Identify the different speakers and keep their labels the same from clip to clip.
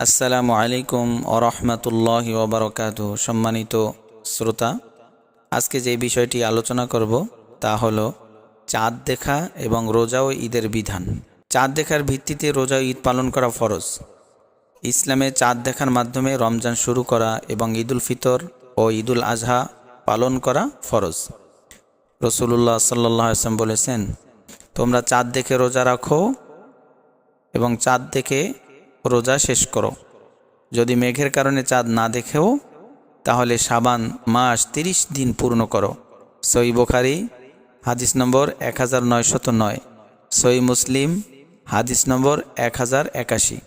Speaker 1: আসসালামু আলাইকুম ওরহমতুল্লাহ ওবরকাত সম্মানিত শ্রোতা, আজকে যে বিষয়টি আলোচনা করব তা হলো চাঁদ দেখা এবং রোজা ও ঈদের বিধান। চাঁদ দেখার ভিত্তিতে রোজা ঈদ পালন করা ফরজ। ইসলামে চাঁদ দেখার মাধ্যমে রমজান শুরু করা এবং ঈদুল ফিতর ও ঈদুল আজহা পালন করা ফরজ। রসুল্লাহ সাল্লাহ আসলাম বলেছেন, তোমরা চাঁদ দেখে রোজা রাখো এবং চাঁদ দেখে রোজা শেষ করো। যদি মেঘের কারণে চাঁদ না দেখেও, তাহলে সাবান মাস তিরিশ দিন পূর্ণ করো। সই বোখারি, হাদিস নম্বর এক হাজার নয়শত নয়। সই মুসলিম, হাদিস নম্বর এক হাজার একাশি।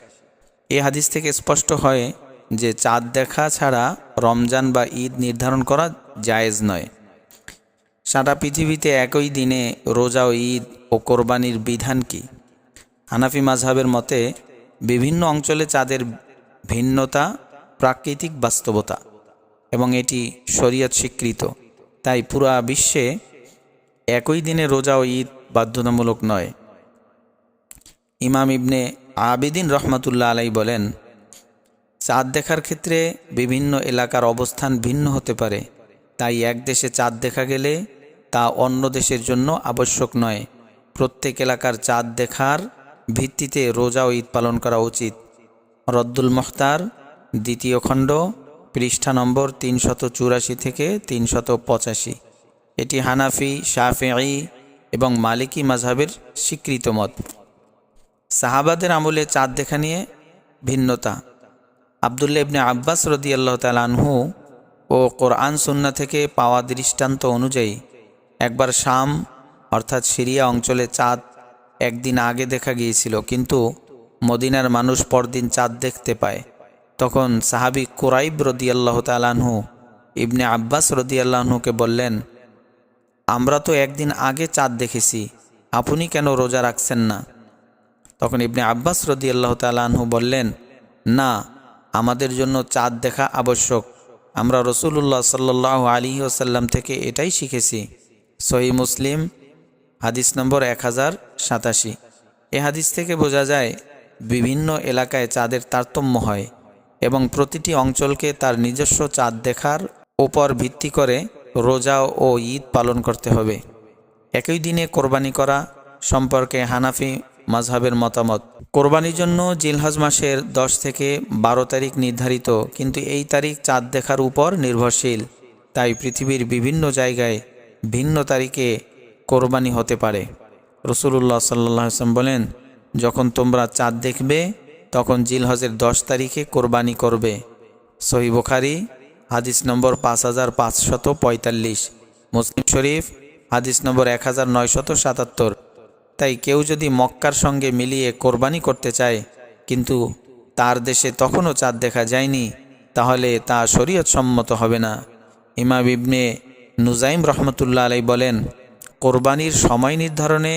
Speaker 1: এ হাদিস থেকে স্পষ্ট হয় যে চাঁদ দেখা ছাড়া রমজান বা ঈদ নির্ধারণ করা জায়েজ নয়। সারা পৃথিবীতে একই দিনে রোজা ও ঈদ ও কোরবানির বিধান কি? হানাফি মাঝহাবের মতে বিভিন্ন অঞ্চলে চাঁদের ভিন্নতা, প্রাকৃতিক বাস্তবতা এবং এটি শরীয়ত স্বীকৃত। তাই পুরা বিশ্বে একই দিনে রোজা ও ঈদ বাধ্যতামূলক নয়। ইমাম ইবনে আবিদিন রহমতুল্লাহ আলাই বলেন, চাঁদ দেখার ক্ষেত্রে বিভিন্ন এলাকার অবস্থান ভিন্ন হতে পারে, তাই এক দেশে চাঁদ দেখা গেলে তা অন্য দেশের জন্য আবশ্যক নয়। প্রত্যেক এলাকার চাঁদ দেখার ভিত্তিতে রোজা ও ঈদ পালন করা উচিত। রদ্দুল মোখতার, দ্বিতীয় খণ্ড, পৃষ্ঠা নম্বর তিনশত চুরাশি থেকে তিনশত পঁচাশি। এটি হানাফি, শাফেঈ এবং মালিকি মাঝহাবের স্বীকৃত মত। সাহাবাদের আমলে চাঁদ দেখা নিয়ে ভিন্নতা। আবদুল্লা ইবনে আব্বাস রদি আল্লাহ তালানহু ও কোরআন সুন্না থেকে পাওয়া দৃষ্টান্ত অনুযায়ী একবার শাম, অর্থাৎ সিরিয়া অঞ্চলে চাঁদ একদিন আগে দেখা গিয়েছিল, কিন্তু মদিনার মানুষ পরদিন চাঁদ দেখতে পায়। তখন সাহাবি কুরাইব রদিয়াল্লাহ তালাহু ইবনে আব্বাস রদিয়াল্লাহনুকে বললেন, আমরা তো একদিন আগে চাঁদ দেখেছি, আপনি কেন রোজা রাখছেন না? তখন ইবনে আব্বাস রদিয়াল্লাহ তালাহু বললেন, না, আমাদের জন্য চাঁদ দেখা আবশ্যক। আমরা রসুল্লাহ সাল্লাহ আলী ওসাল্লাম থেকে এটাই শিখেছি। সহি মুসলিম হাদিস নম্বর এক হাজার সাতাশি। এ হাদিস থেকে বোঝা যায়, বিভিন্ন এলাকায় চাঁদের তারতম্য হয় এবং প্রতিটি অঞ্চলকে তার নিজস্ব চাঁদ দেখার ওপর ভিত্তি করে রোজা ও ঈদ পালন করতে হবে। একই দিনে কোরবানি করা সম্পর্কে হানাফি মাজহাবের মতামত। কোরবানির জন্য জিলহজ মাসের দশ থেকে বারো তারিখ নির্ধারিত, কিন্তু এই তারিখ চাঁদ দেখার উপর নির্ভরশীল। তাই পৃথিবীর বিভিন্ন জায়গায় ভিন্ন তারিখে কোরবানি হতে পারে। রসুল্লাহ সাল্লাম বলেন, যখন তোমরা চাঁদ দেখবে, তখন জিলহজের দশ তারিখে কোরবানি করবে। সহি বুখারি, হাদিস নম্বর পাঁচ হাজার পাঁচশত পঁয়তাল্লিশ। মুসলিম শরীফ, হাদিস নম্বর এক হাজার নয়শত সাতাত্তর। তাই কেউ যদি মক্কার সঙ্গে মিলিয়ে কোরবানি করতে চায়, কিন্তু তার দেশে তখনও চাঁদ দেখা যায়নি, তাহলে তা শরীয়ত সম্মত হবে না। ইমাম ইবনে নুজাইম রহমতুল্লাহ আলাই বলেন কোরবানির সময় নির্ধারণে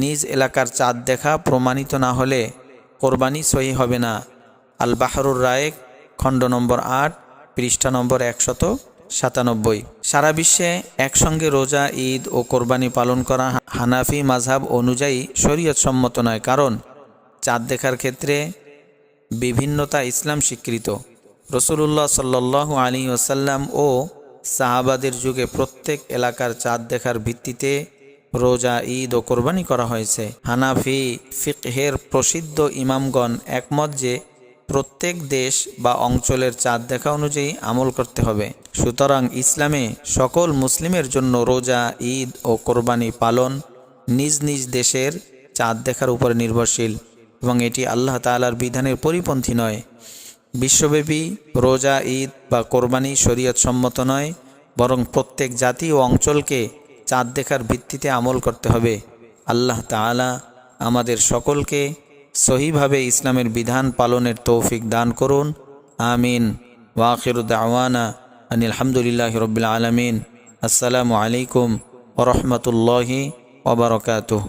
Speaker 1: নিজ এলাকার চাঁদ দেখা প্রমাণিত না হলে কোরবানি সহি হবে না। আল বাহরুর রায়েক খণ্ড নম্বর আট, পৃষ্ঠা নম্বর একশত সাতানব্বই। সারা বিশ্বে একসঙ্গে রোজা, ঈদ ও কোরবানি পালন করা হানাফি মাঝহাব অনুযায়ী শরীয়ত সম্মত নয়, কারণ চাঁদ দেখার ক্ষেত্রে বিভিন্নতা ইসলাম স্বীকৃত। রসুল্লাহ সাল্লাহ আলী ওসাল্লাম ও সাহাবাদের যুগে প্রত্যেক এলাকার চাঁদ দেখার ভিত্তিতে রোজা, ঈদ ও কোরবানি করা হয়েছে। হানাফি ফিকহের প্রসিদ্ধ ইমামগণ একমত যে প্রত্যেক দেশ বা অঞ্চলের চাঁদ দেখা অনুযায়ী আমল করতে হবে। সুতরাং ইসলামে সকল মুসলিমের জন্য রোজা, ঈদ ও কোরবানি পালন নিজ নিজ দেশের চাঁদ দেখার উপর নির্ভরশীল এবং এটি আল্লাহ তালার বিধানের পরিপন্থী নয়। বিশ্বব্যাপী রোজা, ঈদ বা কোরবানি শরীয়ত সম্মত নয়। বরং প্রত্যেক জাতি ও অঞ্চলকে চাঁদ দেখার ভিত্তিতে আমল করতে হবে। আল্লাহ তালা আমাদের সকলকে সহিভাবে ইসলামের বিধান পালনের তৌফিক দান করুন। আমিন। ওয়াকিরুদ্দাওয়ানা আনিল আলহামদুলিল্লাহ রবিল আলমিন। আসসালামু আলাইকুম ওরহমতুল্লাহি ওবরকাতুহ